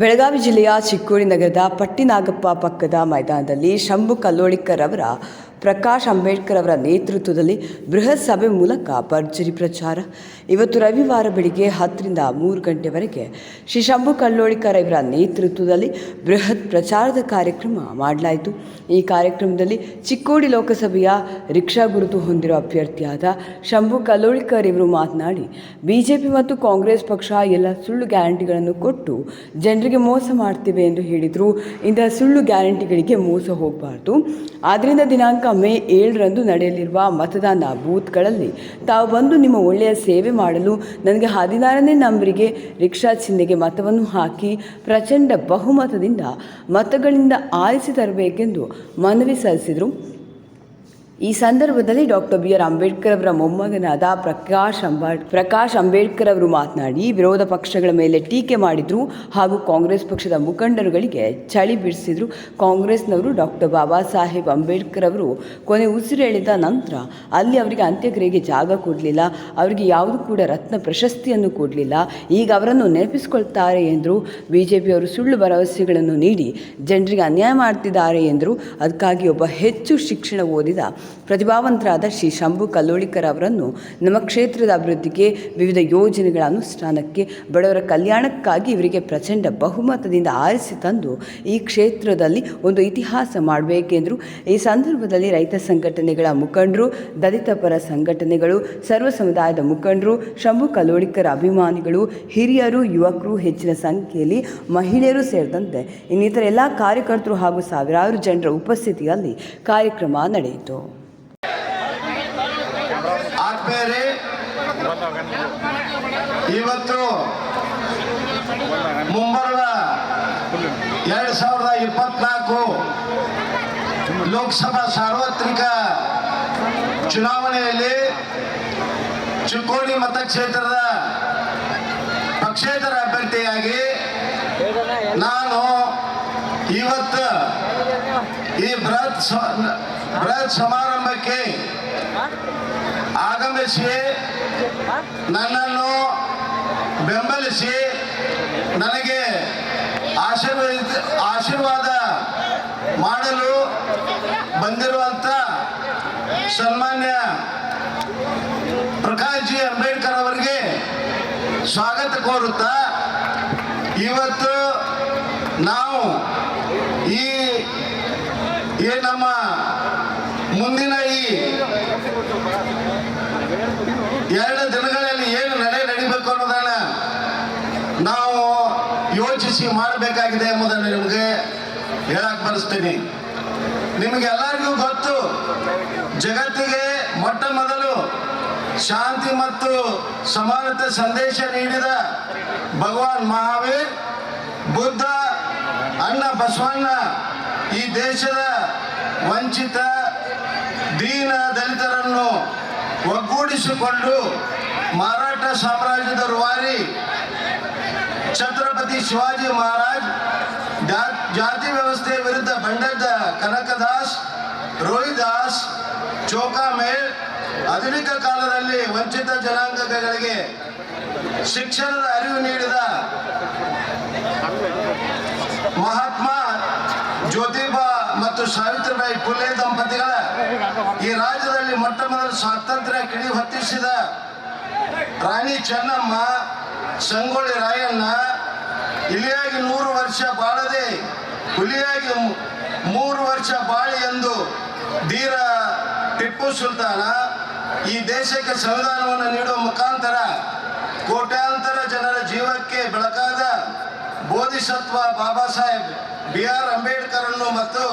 ಬೆಳಗಾವಿ ಜಿಲ್ಲೆಯ ಚಿಕ್ಕೋಡಿ ನಗರದ ಪಟ್ಟಿನಾಗಪ್ಪ ಪಕ್ಕದ ಮೈದಾನದಲ್ಲಿ ಶಂಭು ಕಲ್ಲೋಳಿಕರ್ ಅವರ ಪ್ರಕಾಶ್ ಅಂಬೇಡ್ಕರ್ ಅವರ ನೇತೃತ್ವದಲ್ಲಿ ಬೃಹತ್ ಸಭೆ ಮೂಲಕ ಭರ್ಜರಿ ಪ್ರಚಾರ. ಇವತ್ತು ರವಿವಾರ ಬೆಳಿಗ್ಗೆ ಹತ್ತರಿಂದ ಮೂರು ಗಂಟೆವರೆಗೆ ಶ್ರೀ ಶಂಭು ಕಲ್ಲೋಳಿಕರ್ ಇವರ ನೇತೃತ್ವದಲ್ಲಿ ಬೃಹತ್ ಪ್ರಚಾರದ ಕಾರ್ಯಕ್ರಮ ಮಾಡಲಾಯಿತು. ಈ ಕಾರ್ಯಕ್ರಮದಲ್ಲಿ ಚಿಕ್ಕೋಡಿ ಲೋಕಸಭೆಯ ರಿಕ್ಷಾ ಗುರುತು ಹೊಂದಿರುವ ಅಭ್ಯರ್ಥಿಯಾದ ಶಂಭು ಕಲ್ಲೋಳಿಕರ್ ಇವರು ಮಾತನಾಡಿ, ಬಿಜೆಪಿ ಮತ್ತು ಕಾಂಗ್ರೆಸ್ ಪಕ್ಷ ಎಲ್ಲ ಸುಳ್ಳು ಗ್ಯಾರಂಟಿಗಳನ್ನು ಕೊಟ್ಟು ಜನರಿಗೆ ಮೋಸ ಮಾಡ್ತಿವೆ ಎಂದು ಹೇಳಿದರು. ಇಂತಹ ಸುಳ್ಳು ಗ್ಯಾರಂಟಿಗಳಿಗೆ ಮೋಸ ಹೋಗಬಾರ್ದು. ಆದ್ದರಿಂದ ದಿನಾಂಕ ಮೇ ಏಳರಂದು ನಡೆಯಲಿರುವ ಮತದಾನ ಬೂತ್ಗಳಲ್ಲಿ ತಾವು ಬಂದು ನಿಮ್ಮ ಒಳ್ಳೆಯ ಸೇವೆ ಮಾಡಲು ನನಗೆ ಹದಿನಾರನೇ ನಂಬರಿಗೆ ರಿಕ್ಷಾ ಚಿಹ್ನೆಗೆ ಮತವನ್ನು ಹಾಕಿ ಪ್ರಚಂಡ ಬಹುಮತದಿಂದ ಮತಗಳಿಂದ ಆರಿಸಿ ತರಬೇಕೆಂದು ಮನವಿ ಸಲ್ಲಿಸಿದರು. ಈ ಸಂದರ್ಭದಲ್ಲಿ ಡಾಕ್ಟರ್ ಬಿ ಆರ್ ಅಂಬೇಡ್ಕರ್ ಅವರ ಮೊಮ್ಮಗನಾದ ಪ್ರಕಾಶ್ ಅಂಬಾಡ್, ಪ್ರಕಾಶ್ ಅಂಬೇಡ್ಕರ್ ಅವರು ಮಾತನಾಡಿ, ವಿರೋಧ ಪಕ್ಷಗಳ ಮೇಲೆ ಟೀಕೆ ಮಾಡಿದ್ರು ಹಾಗೂ ಕಾಂಗ್ರೆಸ್ ಪಕ್ಷದ ಮುಖಂಡರುಗಳಿಗೆ ಚಳಿ ಬಿಡಿಸಿದ್ರು ಕಾಂಗ್ರೆಸ್ನವರು ಡಾಕ್ಟರ್ ಬಾಬಾ ಸಾಹೇಬ್ ಅಂಬೇಡ್ಕರ್ ಅವರು ಕೊನೆ ಉಸಿರೆಳೆದ ನಂತರ ಅಲ್ಲಿ ಅವರಿಗೆ ಅಂತ್ಯಕ್ರಿಯೆಗೆ ಜಾಗ ಕೊಡಲಿಲ್ಲ. ಅವರಿಗೆ ಯಾವುದು ಕೂಡ ರತ್ನ ಪ್ರಶಸ್ತಿಯನ್ನು ಕೊಡಲಿಲ್ಲ. ಈಗ ಅವರನ್ನು ನೆನಪಿಸಿಕೊಳ್ತಾರೆ ಎಂದರು. ಬಿ ಜೆ ಪಿಯವರು ಸುಳ್ಳು ಭರವಸೆಗಳನ್ನು ನೀಡಿ, ಜನರಿಗೆ ಅನ್ಯಾಯ ಮಾಡ್ತಿದ್ದಾರೆ ಎಂದರು. ಅದಕ್ಕಾಗಿ ಒಬ್ಬ ಹೆಚ್ಚು ಶಿಕ್ಷಣ ಓದಿದ ಪ್ರತಿಭಾವಂತರಾದ ಶ್ರೀ ಶಂಭು ಕಲ್ಲೋಳಿಕರ್ ಅವರನ್ನು ನಮ್ಮ ಕ್ಷೇತ್ರದ ಅಭಿವೃದ್ಧಿಗೆ ವಿವಿಧ ಯೋಜನೆಗಳ ಅನುಷ್ಠಾನಕ್ಕೆ, ಬಡವರ ಕಲ್ಯಾಣಕ್ಕಾಗಿ ಇವರಿಗೆ ಪ್ರಚಂಡ ಬಹುಮತದಿಂದ ಆರಿಸಿ ತಂದು ಈ ಕ್ಷೇತ್ರದಲ್ಲಿ ಒಂದು ಇತಿಹಾಸ ಮಾಡಬೇಕೆಂದರು. ಈ ಸಂದರ್ಭದಲ್ಲಿ ರೈತ ಸಂಘಟನೆಗಳ ಮುಖಂಡರು, ದಲಿತ ಪರ ಸಂಘಟನೆಗಳು, ಸರ್ವ ಸಮುದಾಯದ ಮುಖಂಡರು, ಶಂಭು ಕಲ್ಲೋಳಿಕರ ಅಭಿಮಾನಿಗಳು, ಹಿರಿಯರು, ಯುವಕರು ಹೆಚ್ಚಿನ ಸಂಖ್ಯೆಯಲ್ಲಿ ಮಹಿಳೆಯರು ಸೇರಿದಂತೆ ಇನ್ನಿತರ ಎಲ್ಲ ಕಾರ್ಯಕರ್ತರು ಹಾಗೂ ಸಾವಿರಾರು ಜನರ ಉಪಸ್ಥಿತಿಯಲ್ಲಿ ಕಾರ್ಯಕ್ರಮ ನಡೆಯಿತು. ಆತ್ಮೇರೆ ಇವತ್ತು ಮುಂಬರುವ ಎರಡ್ ಸಾವಿರದ ಇಪ್ಪತ್ನಾಲ್ಕು ಲೋಕಸಭಾ ಸಾರ್ವತ್ರಿಕ ಚುನಾವಣೆಯಲ್ಲಿ ಚಿಕ್ಕೋಡಿ ಮತಕ್ಷೇತ್ರದ ಪಕ್ಷೇತರ ಅಭ್ಯರ್ಥಿಯಾಗಿ ನಾನು ಇವತ್ತು ಈ ಬೃಹತ್ ಬೃಹತ್ ಸಮಾರಂಭಕ್ಕೆ ಆಗಮಿಸಿ, ನನ್ನನ್ನು ಬೆಂಬಲಿಸಿ, ನನಗೆ ಆಶೀರ್ವದ, ಆಶೀರ್ವಾದ ಮಾಡಲು ಬಂದಿರುವಂಥ ಸನ್ಮಾನ್ಯ ಪ್ರಕಾಶ್ ಜಿ ಅಂಬೇಡ್ಕರ್ ಅವರಿಗೆ ಸ್ವಾಗತ ಕೋರುತ್ತಾ, ಇವತ್ತು ನಾವು ಈ ನಮ್ಮ ಮುಂದಿನ ಈ ಎರಡು ದಿನಗಳಲ್ಲಿ ಏನು ನಡೆ ನಡಿಬೇಕು ಅನ್ನೋದನ್ನ ನಾವು ಯೋಚಿಸಿ ಮಾಡಬೇಕಾಗಿದೆ ಎಂಬುದನ್ನು ನಿಮಗೆ ಹೇಳಕ್ ಬಯಸ್ತೀನಿ. ನಿಮಗೆಲ್ಲರಿಗೂ ಗೊತ್ತು, ಜಗತ್ತಿಗೆ ಮೊಟ್ಟ ಮೊದಲು ಶಾಂತಿ ಮತ್ತು ಸಮಾನತೆ ಸಂದೇಶ ನೀಡಿದ ಭಗವಾನ್ ಮಹಾವೀರ್, ಬುದ್ಧ, ಅಣ್ಣ ಬಸವಣ್ಣ ಈ ದೇಶದ ವಂಚಿತ ದೀನ ದಲಿತರನ್ನು ಒಗ್ಗೂಡಿಸಿಕೊಂಡು ಮರಾಠ ಸಾಮ್ರಾಜ್ಯದ ರೂವಾರಿ ಛತ್ರಪತಿ ಶಿವಾಜಿ ಮಹಾರಾಜ್ ಜಾತಿ ವ್ಯವಸ್ಥೆ ವಿರುದ್ಧ ಬಂಡದ್ದ ಕನಕದಾಸ್, ರೋಹಿದಾಸ್, ಚೋಕಾಮೇಳ್ ಆಧುನಿಕ ಕಾಲದಲ್ಲಿ ವಂಚಿತ ಜನಾಂಗಗಳಿಗೆ ಶಿಕ್ಷಣದ ಅರಿವು ನೀಡಿದ ಮಹಾತ್ಮ ಜ್ಯೋತಿಬಾ ಮತ್ತು ಸಾವಿತ್ರಿಬಾಯಿ ಫುಲೆ ದಂಪತಿಗಳ, ಈ ರಾಜ್ಯದಲ್ಲಿ ಮೊಟ್ಟ ಮೊದಲು ಸ್ವಾತಂತ್ರ್ಯ ಕಿಡಿ ಹೊತ್ತಿಸಿದ ರಾಣಿ ಚೆನ್ನಮ್ಮ, ಸಂಗೊಳ್ಳಿ ರಾಯಣ್ಣ, ಇಲಿಯಾಗಿ ನೂರು ವರ್ಷ ಬಾಳದೆ ಹುಲಿಯಾಗಿ ಮೂರು ವರ್ಷ ಬಾಳಿ ಎಂದು ಧೀರ ಟಿಪ್ಪು ಸುಲ್ತಾನ ಈ ದೇಶಕ್ಕೆ ಸಂವಿಧಾನವನ್ನು ನೀಡುವ ಮುಖಾಂತರ ಕೋಟ್ಯಾಂತರ ಜನರ ಜೀವಕ್ಕೆ ಬೆಳಕಾದ ಬೋಧಿಸತ್ವ ಬಾಬಾ ಸಾಹೇಬ್ ಬಿ ಆರ್ ಅಂಬೇಡ್ಕರ್ ಅನ್ನು ಮತ್ತು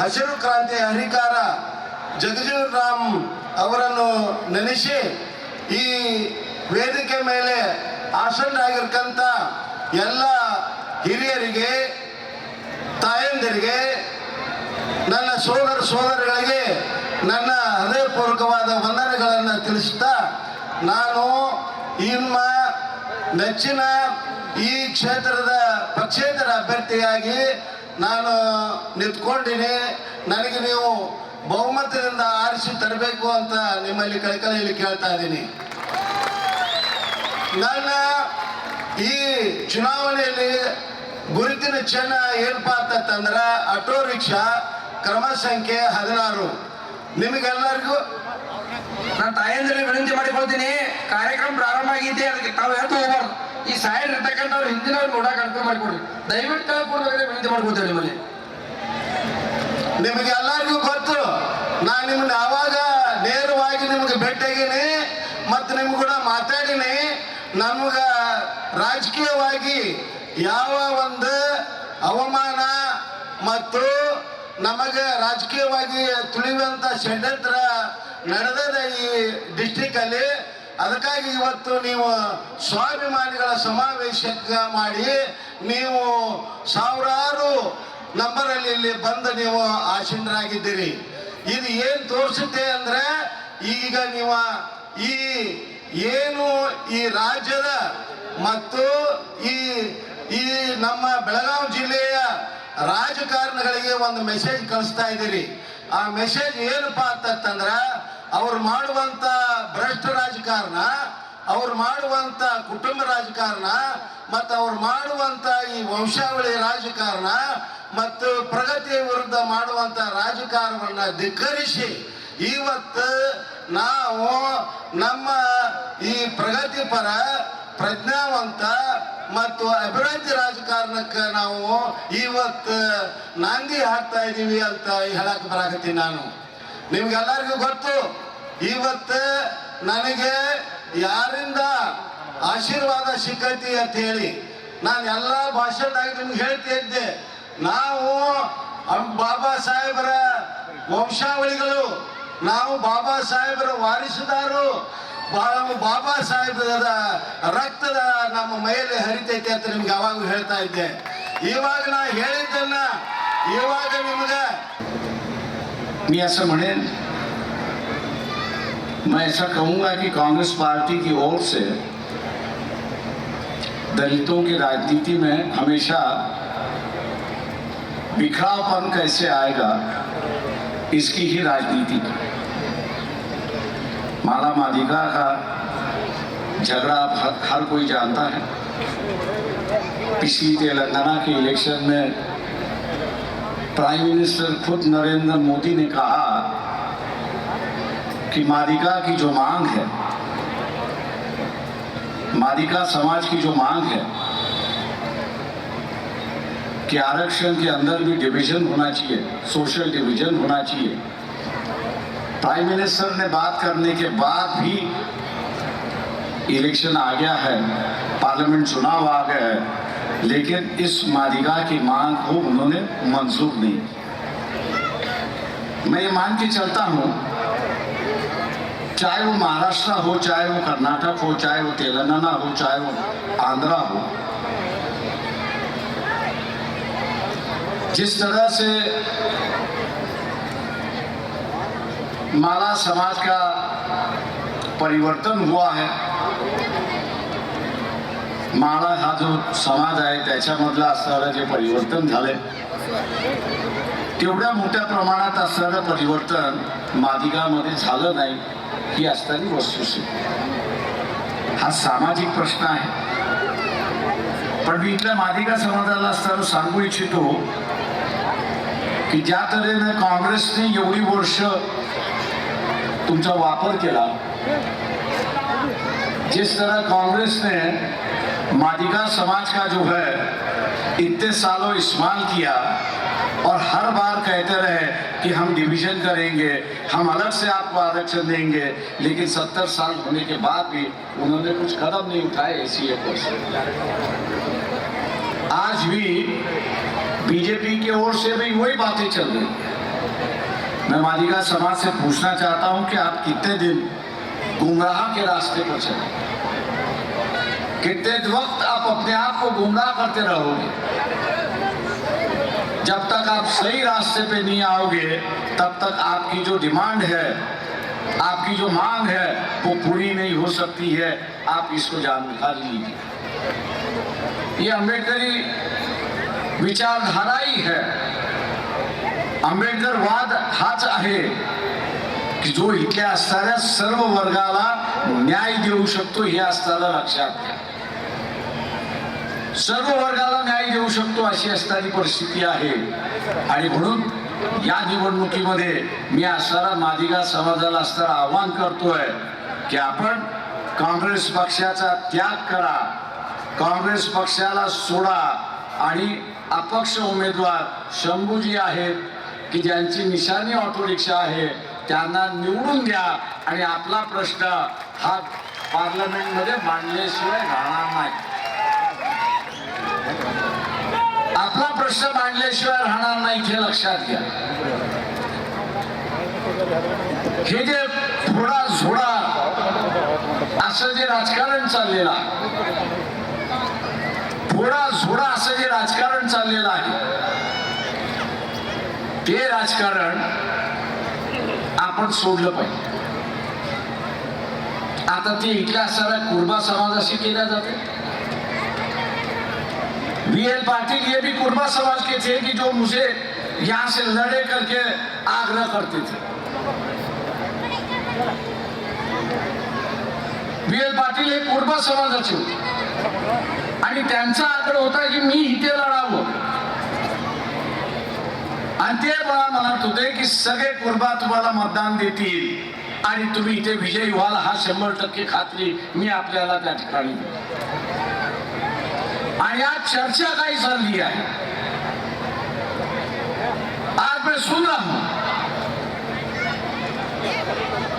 ಹಸಿರು ಕ್ರಾಂತಿ ಹರಿಕಾರ ಜಗಜೀವ್ ರಾಮ್ ಅವರನ್ನು ನೆನೆಸಿ ಈ ವೇದಿಕೆ ಮೇಲೆ ಆಸನ್ನರಾಗಿರ್ತಕ್ಕಂಥ ಎಲ್ಲ ಹಿರಿಯರಿಗೆ, ತಾಯಂದಿರಿಗೆ, ನನ್ನ ಸೋದರ ಸೋದರಿಗಳಿಗೆ ನನ್ನ ಹೃದಯಪೂರ್ವಕವಾದ ವಂದನೆಗಳನ್ನು ತಿಳಿಸುತ್ತಾ ನಾನು ನಿಮ್ಮ ನೆಚ್ಚಿನ ಈ ಕ್ಷೇತ್ರದ ಪಕ್ಷೇತರ ಅಭ್ಯರ್ಥಿಯಾಗಿ ನಾನು ನಿಂತ್ಕೊಂಡಿನಿ. ನನಗೆ ನೀವು ಬಹುಮತದಿಂದ ಆರಿಸಿ ತರಬೇಕು ಅಂತ ನಿಮ್ಮಲ್ಲಿ ಕಳಕಳಿಯಲ್ಲಿ ಕೇಳ್ತಾ ಇದ್ದೀನಿ. ನನ್ನ ಈ ಚುನಾವಣೆಯಲ್ಲಿ ಗುರುತಿನ ಚಿಹ್ನ ಏನಪ್ಪಾ ಅಂತಂದ್ರ ಆಟೋ ರಿಕ್ಷಾ ಕ್ರಮ ಸಂಖ್ಯೆ ಹದಿನಾರು. ನಿಮಗೆಲ್ಲರಿಗೂ ನಾನು ತಾಯಂದ್ರಿಗೆ ವಿನಂತಿ ಮಾಡಿಕೊಳ್ತೀನಿ. ಕಾರ್ಯಕ್ರಮ ಪ್ರಾರಂಭ ಆಗಿದ್ದೆ ಅದಕ್ಕೆ ತಾವು ಹೇಳ್ತಾ ಹೋಗ್ಬಾರ್ದು. ಈ ಸಾಯರ್ ಇರ್ತಕ್ಕಂಥವ್ರು ಹಿಂದಿನವ್ರು ನೋಡಕ್ ಅನುಕೂಲ ಮಾಡಿಕೊಡ್ರಿ. ದಯವಿಟ್ಟು ಕೆಳಗೆ ವಿನಂತಿ ಮಾಡ್ಕೊತೇವೆ ನಿಮ್ಮಲ್ಲಿ. ನಿಮಗೆ ಎಲ್ಲರಿಗೂ ಗೊತ್ತು, ನಾನು ನಿಮ್ಮನ್ನ ಯಾವಾಗ ನೇರವಾಗಿ ನಿಮ್ಗೆ ಭೇಟಿಯಾಗೀನಿ ಮತ್ತು ನಿಮ್ಗೆ ಕೂಡ ಮಾತಾಡೀನಿ. ನಮ್ಗ ರಾಜಕೀಯವಾಗಿ ಯಾವ ಒಂದು ಅವಮಾನ ಮತ್ತು ನಮಗೆ ರಾಜಕೀಯವಾಗಿ ತುಳಿಯುವಂಥ ಷಡ್ಯಂತ್ರ ನಡೆದದ ಈ ಡಿಸ್ಟಿಕ್ ಅಲ್ಲಿ ಅದಕ್ಕಾಗಿ ಇವತ್ತು ನೀವು ಸ್ವಾಭಿಮಾನಿಗಳ ಸಮಾವೇಶಕ್ಕೆ ಮಾಡಿ ನೀವು ಸಾವಿರಾರು ನಂಬರಲ್ಲಿ ಇಲ್ಲಿ ಬಂದು ನೀವು ಆಸೀನರಾಗಿದ್ದೀರಿ. ಇದು ಏನು ತೋರಿಸುತ್ತೆ ಅಂದ್ರೆ ಈಗ ನೀವು ಈ ಏನು ಈ ರಾಜ್ಯದ ಮತ್ತು ಈ ಈ ನಮ್ಮ ಬೆಳಗಾವಿ ಜಿಲ್ಲೆಯ ರಾಜಕಾರಣಿಗಳಿಗೆ ಒಂದು ಮೆಸೇಜ್ ಕಳಿಸ್ತಾ ಇದ್ದೀರಿ. ಆ ಮೆಸೇಜ್ ಏನಪ್ಪಾ ಅಂತಂದ್ರೆ ಅವ್ರು ಮಾಡುವಂತ ಭ್ರಷ್ಟ ರಾಜಕಾರಣ, ಅವ್ರು ಮಾಡುವಂತ ಕುಟುಂಬ ರಾಜಕಾರಣ, ಮತ್ತು ಅವ್ರು ಮಾಡುವಂತ ಈ ವಂಶಾವಳಿ ರಾಜಕಾರಣ, ಮತ್ತು ಪ್ರಗತಿಯ ವಿರುದ್ಧ ಮಾಡುವಂತ ರಾಜಕಾರಣವನ್ನ ಧಿಕ್ಕರಿಸಿ, ಇವತ್ತು ನಾವು ನಮ್ಮ ಈ ಪ್ರಗತಿಪರ ಪ್ರಜ್ಞಾವಂತ ಮತ್ತು ಅಭಿವೃದ್ಧಿ ರಾಜಕಾರಣಕ್ಕೆ ನಾವು ಇವತ್ತು ನಾಂದಿ ಹಾಕ್ತಾ ಇದ್ದೀವಿ ಅಂತ ಹೇಳಕ್ ಬರಾಕತ್ತೀನಿ ನಾನು. ನಿಮ್ಗೆಲ್ಲರಿಗೂ ಗೊತ್ತು, ಇವತ್ತು ನನಗೆ ಯಾರಿಂದ ಆಶೀರ್ವಾದ ಸಿಕ್ಕೈತಿ ಅಂತ ಹೇಳಿ ನಾನು ಎಲ್ಲ ಭಾಷೆದಾಗ ನಿಮ್ಗೆ ಹೇಳ್ತಾ ಇದ್ದೆ. ನಾವು ಬಾಬಾ ಸಾಹೇಬರ ವಂಶಾವಳಿಗಳು, ನಾವು ಬಾಬಾ ಸಾಹೇಬರ ವಾರಿಸುದಾರು ಬಾಬಾ ಸಾಹೇಬರ ರಕ್ತದ ನಮ್ಮ ಮೈಯಲ್ಲಿ ಹರಿತೈತೆ ಅಂತ ನಿಮ್ಗೆ ಅವಾಗ ಹೇಳ್ತಾ ಇದ್ದೆ. ಇವಾಗ ನಾ ಹೇಳಿದ್ದನ್ನ ಇವಾಗ ನಿಮ್ಗೆ मी असं म्हणेन मैं ऐसा कहूँगा कि कांग्रेस पार्टी की ओर से दलितों की राजनीति में हमेशा बिखरावपन कैसे आएगा, इसकी ही राजनीति माला मादिका का झगड़ा हर कोई जानता है। पिछली तेलंगाना के इलेक्शन में प्राइम मिनिस्टर खुद नरेंद्र मोदी ने कहा कि मादिका की जो मांग है मादिका समाज की जो मांग है, कि आरक्षण के अंदर भी डिवीज़न होना चाहिए सोशल डिवीज़न होना चाहिए। प्राइम मिनिस्टर ने बात करने के बाद भी इलेक्शन आ गया है पार्लियामेंट चुनाव आ गया है। लेकिन इस मादिका की मांग को उन्होंने मंजूर नहीं। मैं ये मान के चलता हूँ, चाहे वो महाराष्ट्र हो, चाहे वो कर्नाटक हो, चाहे वो तेलंगाना हो, चाहे वो आंध्रा हो, जिस तरह से माला समाज का परिवर्तन हुआ है माळा हा जो समाज आहे त्याच्यामधलं असणारं जे परिवर्तन झालंय तेवढ्या मोठ्या प्रमाणात असणारं परिवर्तन मादिगामध्ये झालं नाही ही असणारी वस्तुस्थिती. हा सामाजिक प्रश्न आहे. पण मी इथल्या मादिगा समाजाला असताना सांगू इच्छितो की ज्या तऱ्हेने काँग्रेसने एवढी वर्ष तुमचा वापर केला जिस तरह कांग्रेस ने मादिगा समाज का जो है, इतने सालों इस्तेमाल किया और हर बार कहते रहे कि हम डिवीज़न करेंगे, हम अलग से आपको आरक्षण देंगे, लेकिन सत्तर साल होने के बाद भी उन्होंने कुछ कदम नहीं उठाए एक वर्ष आज भी बीजेपी की ओर से भी वही बातें चल रही। मैं मादिगा समाज से पूछना चाहता हूँ कि आप कितने दिन गुमराह के रास्ते पर चले कितने वक्त आप अपने आप को गुमराह करते रहोगे? जब तक आप सही रास्ते पे नहीं आओगे, तब तक आपकी जो डिमांड है, आपकी जो मांग है, वो पूरी नहीं हो सकती है। आप इसको जानकारी लीजिए। ये अम्बेडकरी विचारधारा ही है। आंबेडकरवाद हाच आहे की जो इथल्या सर्व वर्गाला न्याय देऊ शकतो हे असताना लक्षात घ्या। सर्व वर्गाला न्याय देऊ शकतो अशी असणारी परिस्थिती आहे. आणि म्हणून या निवडणुकीमध्ये मी असणारा मादिगा समाजाला असणारा आव्हान करतोय की आपण काँग्रेस पक्षाचा त्याग करा काँग्रेस पक्षाला सोडा आणि अपक्ष उमेदवार शंभूजी आहेत की ज्यांची निशाणी ऑटो रिक्षा आहे त्यांना निवडून द्या. आणि आपला प्रश्न हा पार्लमेंटमध्ये मांडल्याशिवाय राहणार नाही. आपला प्रश्न मांडल्याशिवाय राहणार नाही हे लक्षात घ्या. हे जे थोडा झोडा असं जे राजकारण चाललेलं आहे थोडा झोडा असं जे राजकारण चाललेलं आहे ते राजकारण आपण सोडलं पाहिजे. आता ते इथल्या असणाऱ्या कुर्बा समाजाशी केल्या जाते? वी एल पाटिल ये भी कुर्मा समाज के थे कि जो मुझे यहाँ से लड़े करके आग्रह करते थे। वी एल पाटील हे कुर्मा समाजाचे होते। आणि त्यांचा आग्रह होता की मी इथे लढावं। आणि ते मला म्हणत होते की सगळे कुर्बा तुम्हाला मतदान देतील आणि तुम्ही इथे विजयी व्हाल हा शंभर टक्के खात्री मी आपल्याला त्या ठिकाणी आणि आज चर्चा काय चालली आहे आज मैं सुन रहा हूँ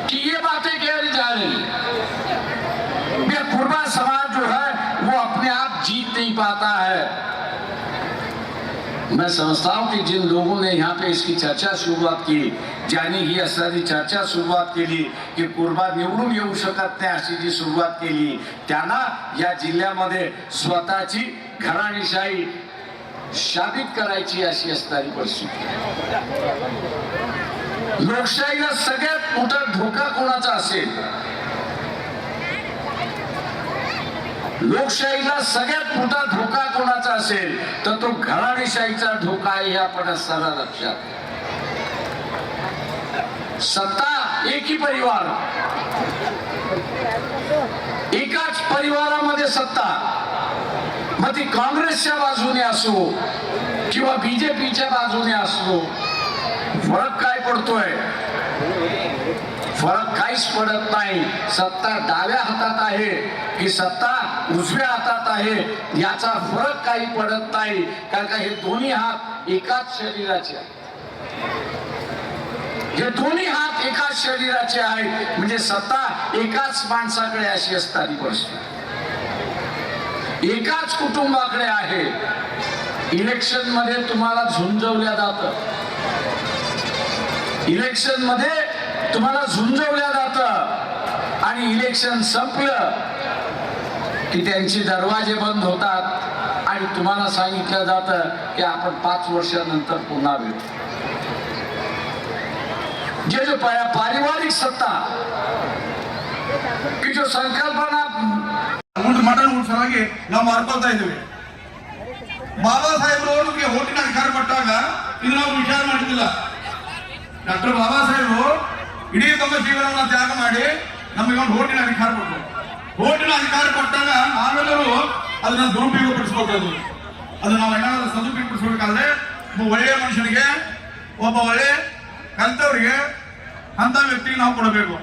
कि ये बातें कही जा रही है। ये समाज जो है, वो अपने आप जीत नहीं पाता है। मैं समझता हूँ कि जिन लोगों ने यहाँ पे इसकी चर्चा सुरुवात की ज्यांनी ही असणारी चर्चा सुरुवात केली की कुर्बा निवडून येऊ शकत नाही अशी जी सुरुवात केली त्यांना या जिल्ह्यामध्ये स्वतःची घराणीशाही शाबित करायची अशी असणारी परिस्थिती लोकशाहीला सगळ्यात मोठा धोका कोणाचा असेल? लोकशाहीला सगळ्यात मोठा धोका कोणाचा असेल तर तो घराणीशाहीचा धोका आहे हे आपण असताना लक्षात सत्ता एक ही परिवार. एकाच परिवारामध्ये सत्ता. मग ती काँग्रेसच्या बाजूने असो किंवा बीजेपीच्या बाजूने असो फरक काय पडतोय? फरक काहीच पडत नाही. सत्ता डाव्या हातात आहे की सत्ता उजव्या हातात आहे याचा फरक काही पडत नाही. कारण का हे दोन्ही हात एकाच शरीराचे आहेत. हे दोन्ही हात एकाच शरीराचे आहेत. म्हणजे सत्ता एकाच माणसाकडे अशी असणारी परिस्थिती एकाच कुटुंबाकडे आहे. इलेक्शनमध्ये तुम्हाला झुंजवल्या जात. इलेक्शनमध्ये तुम्हाला झुंजवल्या जात आणि इलेक्शन संपलं की त्यांचे दरवाजे बंद होतात आणि तुम्हाला सांगितलं जातं की आपण पाच वर्षानंतर पुन्हा भेटू जे जो पा- पारिवारिक सत्ता की जो संकल्पना ಊಟ ಮಟನ್ ಊಟ ಸಲುವಾಗಿ ನಾವು ಮಾರ್ಕೊಳ್ತಾ ಇದ್ದೀವಿ ಬಾಬಾ ಸಾಹೇಬ್ರು ನಮಗೆ ಓಟಿನ ಅಧಿಕಾರ ಕೊಟ್ಟಾಗ ಇದು ನಾವು ವಿಚಾರ ಮಾಡಿದ್ದಿಲ್ಲ ಡಾಕ್ಟರ್ ಬಾಬಾ ಸಾಹೇಬರು ಇಡೀ ತಮ್ಮ ಜೀವನವನ್ನ ತ್ಯಾಗ ಮಾಡಿ ನಮಗೆ ಒಂದು ಓಟಿನ ಅಧಿಕಾರ ಕೊಟ್ಟರು ಓಟಿನ ಅಧಿಕಾರ ಕೊಟ್ಟಾಗ ನಾವೆಲ್ಲರೂ ಅದನ್ನ ದುರುಪಯೋಗಪಡಿಸ್ಬೇಕು ಅದು ನಾವು ಏನಾದ್ರೂ ಸದುಪಯೋಗ ಪಡಿಸ್ಬೇಕಾದ್ರೆ ಒಬ್ಬ ಒಳ್ಳೆಯ ಮನುಷ್ಯನಿಗೆ, ಒಬ್ಬ ಒಳ್ಳೆ ಕಲ್ತವರಿಗೆ ಅಂತ ವ್ಯಕ್ತಿಗೆ ನಾವು ಕೊಡಬೇಕು.